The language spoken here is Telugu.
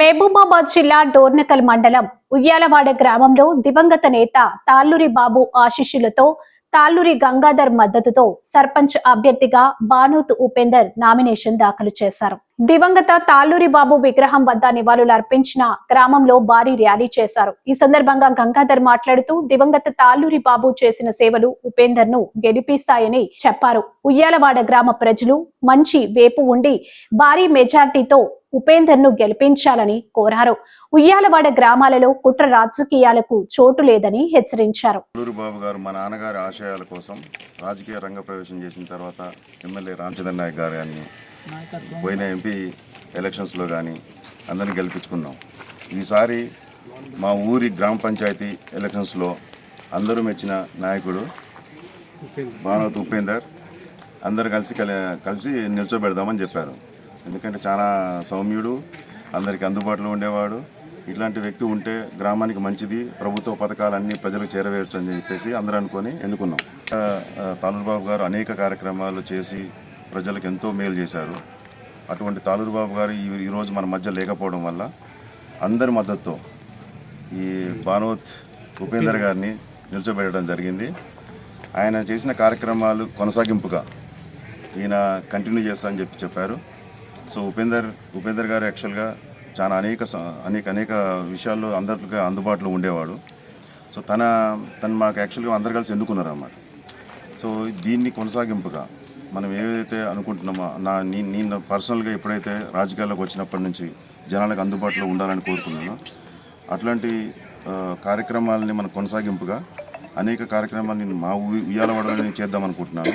మహబూబాబాద్ జిల్లా డోర్నకల్ మండలం ఉయ్యాలవాడ గ్రామంలో దివంగత నేత తాళ్ళూరి బాబు ఆశీస్సులతో తాళ్ళూరి గంగాధర్ మద్దతుతో సర్పంచ్ అభ్యర్థిగా బానూత్ ఉపేందర్ నామినేషన్ దాఖలు చేశారు. దివంగత తాళ్ళూరి బాబు విగ్రహం వద్ద నివాళులు అర్పించిన గ్రామంలో భారీ ర్యాలీ చేశారు. ఈ సందర్భంగా గంగాధర్ మాట్లాడుతూ దివంగత తాళ్ళూరి బాబు చేసిన సేవలు ఉపేందర్ను గెలిపిస్తాయని చెప్పారు. ఉయ్యాలవాడ గ్రామ ప్రజలు మంచి వేపు ఉండి భారీ మెజార్టీతో ఉపేందర్ను గెలిపించాలని కోరారు. ఉయ్యాలవాడ గ్రామాలలో కుట్ర రాజకీయాలకు చోటు లేదని హెచ్చరించారు. బాబు గారు మా నాన్నగారి ఆశయాల కోసం రాజకీయ రంగ ప్రవేశం చేసిన తర్వాత ఎమ్మెల్యే రామచంద్ర నాయక్ గారు పోయిన ఎంపీ ఎలక్షన్స్లో కానీ అందరిని గెలిపించుకున్నాం. ఈసారి మా ఊరి గ్రామ పంచాయతీ ఎలక్షన్స్లో అందరూ మెచ్చిన నాయకుడు భానవత్ ఉపేందర్. అందరు కలిసి కలి కలిసి నిల్చోబెడదామని చెప్పారు. ఎందుకంటే చాలా సౌమ్యుడు అందరికీ అందుబాటులో ఉండేవాడు. ఇట్లాంటి వ్యక్తి ఉంటే గ్రామానికి మంచిది ప్రభుత్వ పథకాలన్నీ ప్రజలకు చేరవేయచ్చు అని చెప్పేసి అందరూ అనుకొని ఎన్నుకున్నాం. తాలూరు బాబు గారు అనేక కార్యక్రమాలు చేసి ప్రజలకు ఎంతో మేలు చేశారు. అటువంటి తాలూరు బాబు గారు ఈరోజు మన మధ్య లేకపోవడం వల్ల అందరి మద్దతుతో ఈ భానోత్ ఉపేందర్ గారిని నిల్చోబెట్టడం జరిగింది. ఆయన చేసిన కార్యక్రమాలు కొనసాగింపుగా ఈయన కంటిన్యూ చేస్తా అని చెప్పి చెప్పారు. సో ఉపేందర్ ఉపేందర్ గారు యాక్చువల్గా చాలా అనేక స- అనేక అనేక విషయాల్లో అందరికీ అందుబాటులో ఉండేవాడు. సో తన తను మాకు యాక్చువల్గా అందరు కలిసి ఎన్నుకున్నారు అన్నమాట సో దీన్ని కొనసాగింపుగా మనం ఏదైతే అనుకుంటున్నామో నా నీ నేను పర్సనల్గా ఎప్పుడైతే రాజకీయాల్లోకి వచ్చినప్పటి నుంచి జనాలకు అందుబాటులో ఉండాలని కోరుకున్నాను అట్లాంటి కార్యక్రమాలని మనం కొనసాగింపుగా అనేక కార్యక్రమాలు నేను మా ఉయ్యాలవాడలో నేను చేద్దామనుకుంటున్నాను.